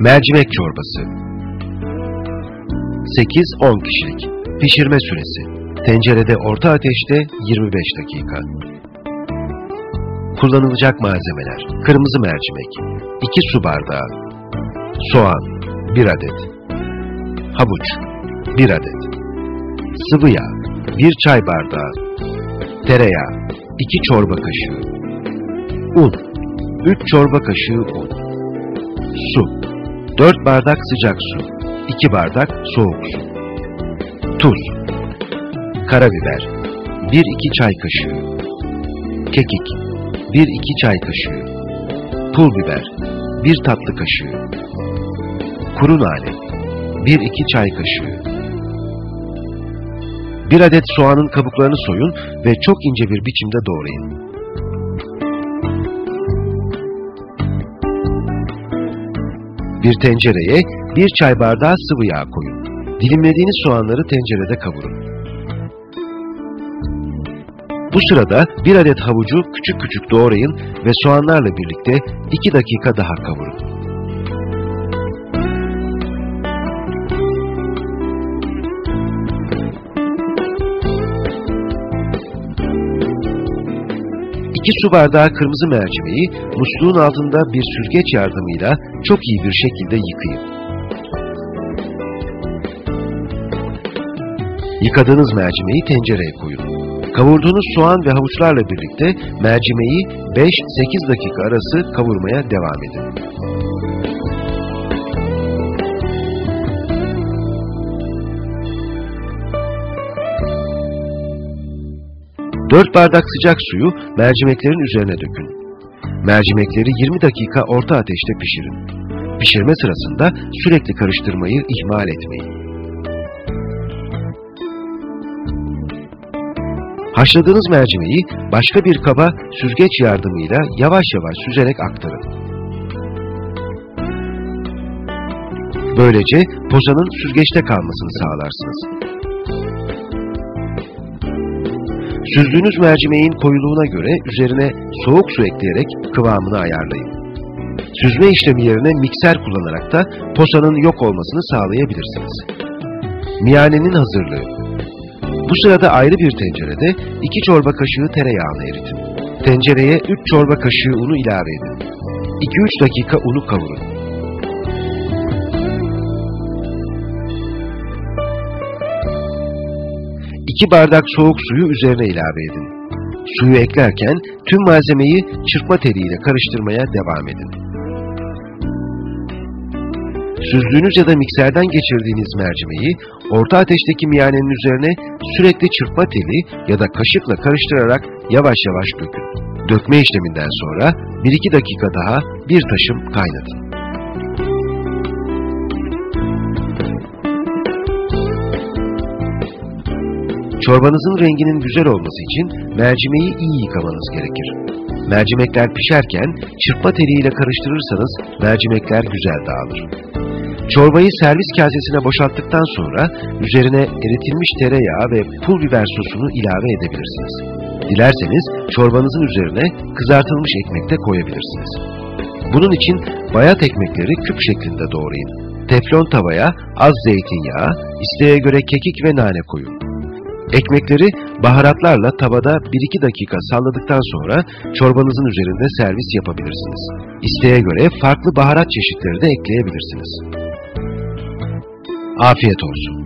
Mercimek çorbası. 8-10 kişilik. Pişirme süresi. Tencerede orta ateşte 25 dakika. Kullanılacak malzemeler. Kırmızı mercimek 2 su bardağı. Soğan 1 adet. Havuç 1 adet. Sıvı yağ 1 çay bardağı. Tereyağı 2 çorba kaşığı. Un 3 çorba kaşığı un. Su 4 bardak sıcak su 2 bardak soğuk su. Tuz Karabiber 1-2 çay kaşığı. Kekik 1-2 çay kaşığı. Pul biber 1 tatlı kaşığı. Kuru nane 1-2 çay kaşığı. 1 adet soğanın kabuklarını soyun ve çok ince bir biçimde doğrayın. Bir tencereye bir çay bardağı sıvı yağ koyun. Dilimlediğiniz soğanları tencerede kavurun. Bu sırada bir adet havucu küçük küçük doğrayın ve soğanlarla birlikte 2 dakika daha kavurun. İki su bardağı kırmızı mercimeği musluğun altında bir süzgeç yardımıyla çok iyi bir şekilde yıkayın. Yıkadığınız mercimeği tencereye koyun. Kavurduğunuz soğan ve havuçlarla birlikte mercimeği 5-8 dakika arası kavurmaya devam edin. 4 bardak sıcak suyu mercimeklerin üzerine dökün. Mercimekleri 20 dakika orta ateşte pişirin. Pişirme sırasında sürekli karıştırmayı ihmal etmeyin. Haşladığınız mercimeği başka bir kaba süzgeç yardımıyla yavaş yavaş süzerek aktarın. Böylece poğaçanın süzgeçte kalmasını sağlarsınız. Süzdüğünüz mercimeğin koyuluğuna göre üzerine soğuk su ekleyerek kıvamını ayarlayın. Süzme işlemi yerine mikser kullanarak da posanın yok olmasını sağlayabilirsiniz. Miyanenin hazırlığı Bu sırada ayrı bir tencerede 2 çorba kaşığı tereyağını eritin. Tencereye 3 çorba kaşığı unu ilave edin. 2-3 dakika unu kavurun. 2 bardak soğuk suyu üzerine ilave edin. Suyu eklerken tüm malzemeyi çırpma teliyle karıştırmaya devam edin. Süzdüğünüz ya da mikserden geçirdiğiniz mercimeği orta ateşteki miyanenin üzerine sürekli çırpma teli ya da kaşıkla karıştırarak yavaş yavaş dökün. Dökme işleminden sonra 1-2 dakika daha bir taşım kaynatın. Çorbanızın renginin güzel olması için mercimeği iyi yıkamanız gerekir. Mercimekler pişerken çırpma teliyle karıştırırsanız mercimekler güzel dağılır. Çorbayı servis kasesine boşalttıktan sonra üzerine eritilmiş tereyağı ve pul biber sosunu ilave edebilirsiniz. Dilerseniz çorbanızın üzerine kızartılmış ekmek de koyabilirsiniz. Bunun için bayat ekmekleri küp şeklinde doğrayın. Teflon tavaya az zeytinyağı, isteğe göre kekik ve nane koyun. Ekmekleri baharatlarla tavada 1-2 dakika salladıktan sonra çorbanızın üzerinde servis yapabilirsiniz. İsteğe göre farklı baharat çeşitleri de ekleyebilirsiniz. Afiyet olsun.